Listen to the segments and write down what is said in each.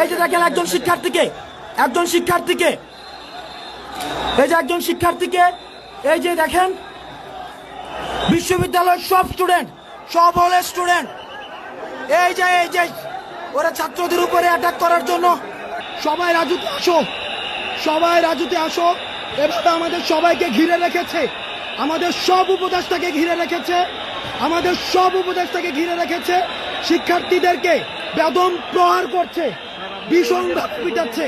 এই যে দেখেন একজন শিক্ষার্থীকে একজন শিক্ষার্থীকে, এই যে একজন শিক্ষার্থীকে, এই যে দেখেন, বিশ্ববিদ্যালয়ের সব স্টুডেন্ট সব হলের স্টুডেন্ট এই যে এই যে, ওরা ছাত্রদের উপরে অ্যাটাক করার জন্য সবাই রাজুতে আসো, সবাই রাজুতে আসো, এভাবে আমাদের সবাইকে ঘিরে রেখেছে, আমাদের সব উপদেশটাকে ঘিরে রেখেছে, আমাদের সব উপদেশটাকে ঘিরে রেখেছে, শিক্ষার্থীদেরকে বেদম প্রহার করছে। ভীষণ পিটাচ্ছে।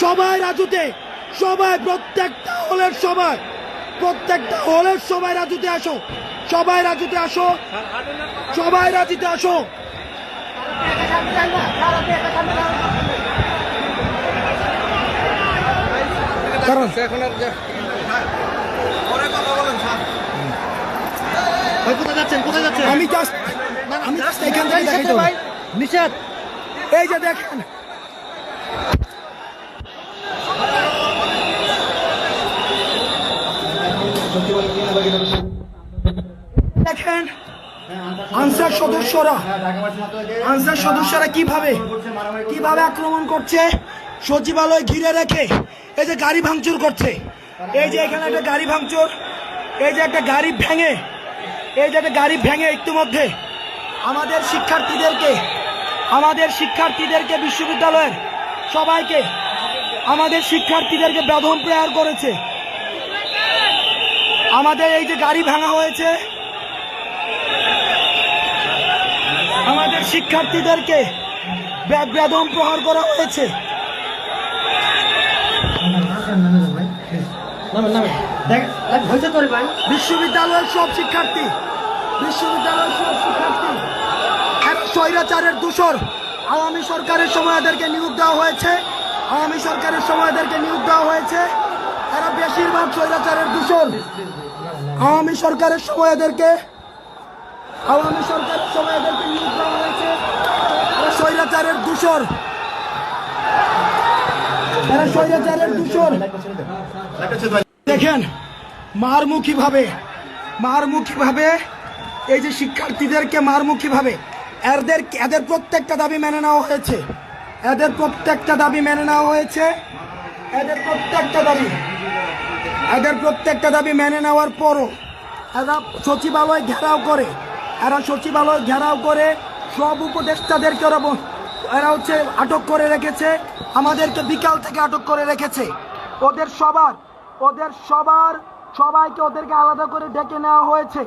সবাই রাজুতে সবাই প্রত্যেকটা হলের সবাই প্রত্যেকটা হলের সবাই রাজুতে আসো। সবাই রাজুতে আসো। সবাই রাজুতে আসো। কারণ এখন আর যা- ভাই কোথায় যাচ্ছেন? কোথায় যাচ্ছেন? আমি জাস্ট আমি জাস্ট এখান থেকে দেখাই ভাই নিষেধ। এই যে দেখেন। দেখেন, আনসার সদস্যরা আনসার সদস্যরা কীভাবে কীভাবে আক্রমণ করছে, সচিবালয় ঘিরে রেখে, এই যে গাড়ি ভাঙচুর করছে, এই যে এখানে একটা গাড়ি ভাঙচুর, এই যে একটা গাড়ি ভেঙে, এই যে একটা গাড়ি ভেঙে ইতিমধ্যে আমাদের শিক্ষার্থীদেরকে আমাদের শিক্ষার্থীদেরকে বিশ্ববিদ্যালয়ের সবাইকে, আমাদের শিক্ষার্থীদেরকে বেদম প্রেয়ার করেছে। আমাদের এই যে গাড়ি ভাঙা হয়েছে, আমাদের শিক্ষার্থীদেরকে বেদম প্রহার করা হয়েছে। বিশ্ববিদ্যালয়ের সব শিক্ষার্থী, বিশ্ববিদ্যালয়ের সব শিক্ষার্থী এক স্বৈরাচারের দূষর। আওয়ামী সরকারের সময় এদেরকে নিয়োগ দেওয়া হয়েছে। আওয়ামী সরকারের সময় এদেরকে নিয়োগ দেওয়া হয়েছে। তারা বেশিরভাগ স্বৈরাচারের দূষণ। আওয়ামী সরকারের সময় এদেরকে আওয়ামী সরকারের সময় এদেরকে নিয়োগ দেওয়া হয়েছে। এরা স্বৈরাচারের দূষর এরা স্বৈরাচারের দূষর দেখেন, মারমুখী ভাবে মারমুখী ভাবে এই যে শিক্ষার্থীদেরকে মারমুখী ভাবে এদের এদের প্রত্যেকটা দাবি মেনে নেওয়া হয়েছে। এদের প্রত্যেকটা দাবি মেনে নেওয়া হয়েছে। এদের প্রত্যেকটা দাবি, এদের প্রত্যেকটা দাবি মেনে নেওয়ার পরও এরা সচিবালয় ঘেরাও করে, এরা সচিবালয় ঘেরাও করে সব উপদেষ্টাদেরকে ওরা এরা হচ্ছে আটক করে রেখেছে, আমাদেরকে বিকাল থেকে আটক করে রেখেছে। ওদের সবার ওদের সবার সবাইকে ওদেরকে আলাদা করে ডেকে নেওয়া হয়েছে।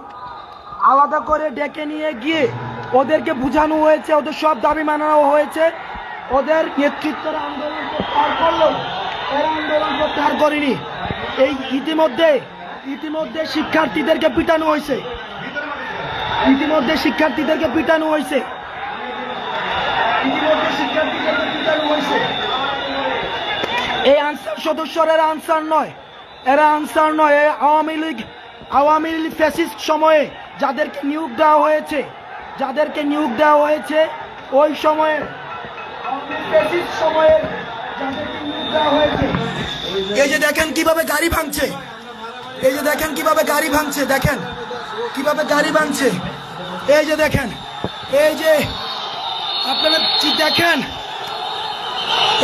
আলাদা করে ডেকে নিয়ে গিয়ে ওদেরকে বোঝানো হয়েছে, ওদের সব দাবি মানানো হয়েছে। ওদের নেতৃত্বের আন্দোলন প্রত্যাহার করল, এরা আন্দোলন প্রত্যাহার করেনি। এই ইতিমধ্যে ইতিমধ্যে শিক্ষার্থীদেরকে পিটানো হয়েছে। ইতিমধ্যে শিক্ষার্থীদেরকে পিটানো হয়েছে। ইতিমধ্যে শিক্ষার্থীদেরকে পিটানো হয়েছে। এই আনসার সদস্যরা এরা আনসার নয়। এরা আনসার নয়। আওয়ামী লীগ আওয়ামী লীগ ফ্যাসিস্ট সময়ে যাদেরকে নিয়োগ দেওয়া হয়েছে যাদেরকে নিয়োগ দেওয়া হয়েছে, ওই সময়ে নিয়োগ দেওয়া হয়েছে। এই যে দেখেন কীভাবে গাড়ি ভাঙছে। এই যে দেখেন কীভাবে গাড়ি ভাঙছে, দেখেন কীভাবে গাড়ি ভাঙছে। এই যে দেখেন, এই যে আপনারা দেখেন?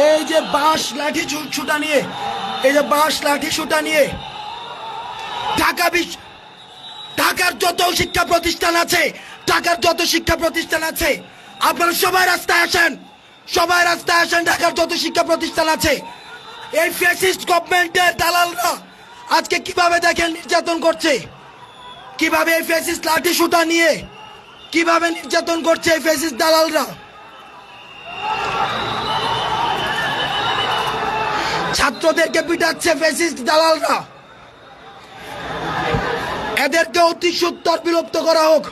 এই যে বাঁশ, লাঠি ছুটা নিয়ে, এই যে বাঁশ, লাঠি ছুটা নিয়ে ঢাকা বিশ্ব ঢাকার যত শিক্ষা প্রতিষ্ঠান আছে ঢাকার যত শিক্ষা প্রতিষ্ঠান আছে, আপনারা সবাই রাস্তায় আসেন। সবাই রাস্তায় আসেন, ঢাকার যত শিক্ষা প্রতিষ্ঠান আছে। এই ফ্যাসিস্ট গভর্নমেন্টের দালালরা আজকে কীভাবে দেখেন নির্যাতন করছে? কীভাবে এই ফ্যাসিস্ট লাঠি সুতা নিয়ে কীভাবে নির্যাতন করছে এই ফ্যাসিস্ট দালালরা? ছাত্রদেরকে পিটাচ্ছে ফ্যাসিস্ট দালালরা। এদেরকে অতি সত্তর বিলুপ্ত করা হোক।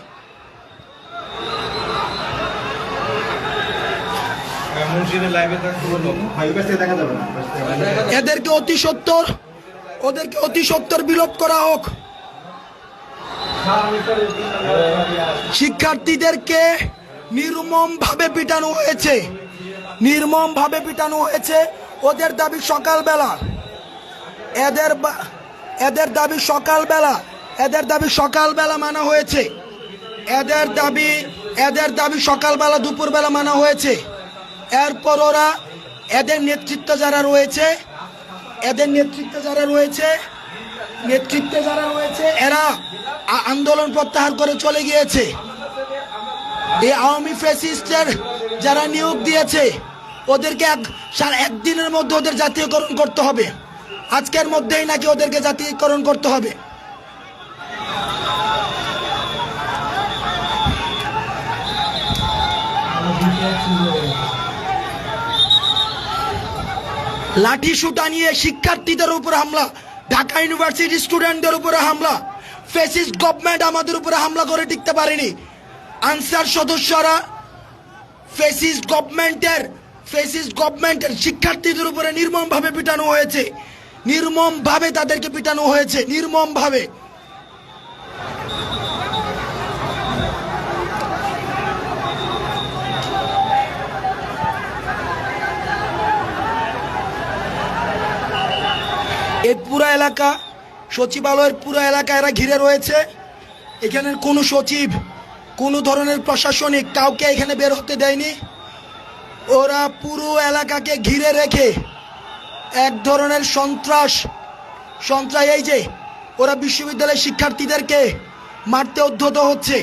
এদেরকে অতি সত্তর ওদেরকে অতি সত্তর বিলোপ করা হোক। শিক্ষার্থীদেরকে নির্মম ভাবে পিটানো হয়েছে। নির্মম ভাবে পিটানো হয়েছে ওদের দাবি সকালবেলা। এদের বা- এদের দাবি সকালবেলা এদের দাবি সকালবেলা মানা হয়েছে। এদের দাবি এদের দাবি সকালবেলা দুপুরবেলা মানা হয়েছে। এরপর ওরা এদের নেতৃত্বে যারা রয়েছে, এদের নেতৃত্বে যারা রয়েছে, নেতৃত্বে যারা রয়েছে, এরা আন্দোলন প্রত্যাহার করে চলে গিয়েছে। এই আওয়ামী ফেসিস্টের যারা নিয়োগ দিয়েছে, ওদেরকে এক একদিনের মধ্যে ওদের জাতীয়করণ করতে হবে। আজকের মধ্যেই নাকি ওদেরকে জাতীয়করণ করতে হবে। লাঠি সুটা নিয়ে শিক্ষার্থীদের উপর হামলা, ঢাকা ইউনিভার্সিটি স্টুডেন্টদের উপরে হামলা ফেসিস গভর্নমেন্ট আমাদের উপরে হামলা করে টিকতে পারেনি। আনসার সদস্যরা ফেসিস গভর্নমেন্টের ফেসিস গভর্নমেন্টের শিক্ষার্থীদের উপরে নির্মমভাবে পিটানো হয়েছে। নির্মমভাবে তাদেরকে পিটানো হয়েছে, নির্মমভাবে। এই পুরো এলাকা, সচিবালয়ের পুরো এলাকা এরা ঘিরে রয়েছে। এখানের কোনো সচিব, কোনো ধরনের প্রশাসনিক কাউকে এখানে বের হতে দেয়নি। ওরা পুরো এলাকাকে ঘিরে রেখে এক ধরনের সন্ত্রাস সন্ত্রাস এই যে, ওরা বিশ্ববিদ্যালয়ের শিক্ষার্থীদেরকে মারতে উদ্ধত হচ্ছে।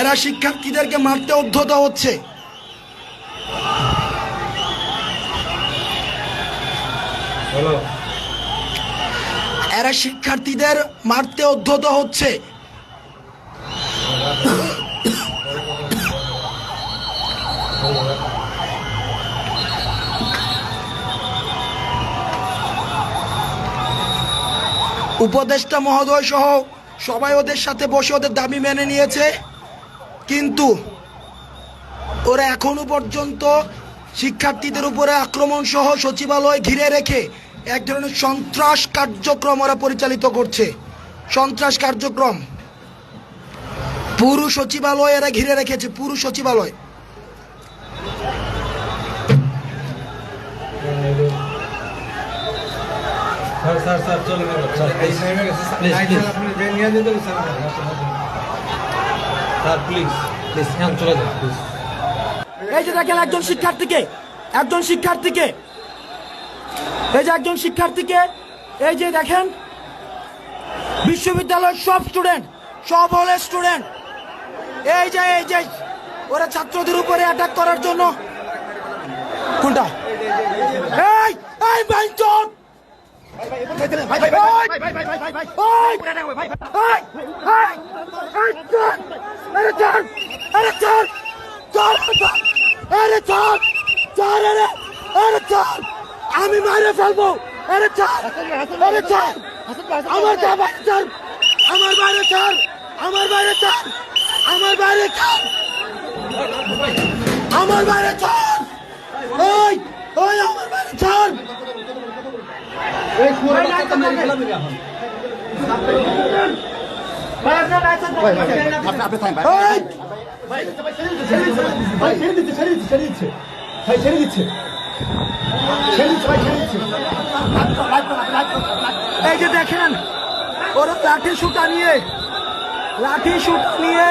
এরা শিক্ষার্থীদেরকে মারতে উদ্ধত হচ্ছে। এরা শিক্ষার্থীদের মারতে উদ্ধত হচ্ছে। উপদেষ্টা মহোদয় সহ সবাই ওদের সাথে বসে ওদের দাবি মেনে নিয়েছে। কিন্তু ওরা এখনও পর্যন্ত শিক্ষার্থীদের উপরে আক্রমণ সহ সচিবালয় ঘিরে রেখে এক ধরনের সন্ত্রাস কার্যক্রম ওরা পরিচালিত করছে। সন্ত্রাস কার্যক্রম। পুরো সচিবালয় এরা ঘিরে রেখেছে পুরো সচিবালয়। এই যে দেখেন একজন শিক্ষার্থীকে একজন শিক্ষার্থীকে এই যে একজন শিক্ষার্থীকে, এই যে দেখেন, বিশ্ববিদ্যালয়ের সব স্টুডেন্ট সব হলের স্টুডেন্ট এই যে এই যে, ওরা ছাত্রদের উপরে অ্যাটাক করার জন্য। কোনটা? এই এই বাইঞ্চন আমি মারে ফেলব। আরে চার আরে চার আমার বাবা চার আমার বাইরে চার আমার বাইরে চার আমার বাইরে চার আমার বাইরে চার ওই ওই আমার বাইরে চার ওই। এই যে দেখেন ওরা লাঠি সুটা নিয়ে লাঠি সুটা নিয়ে।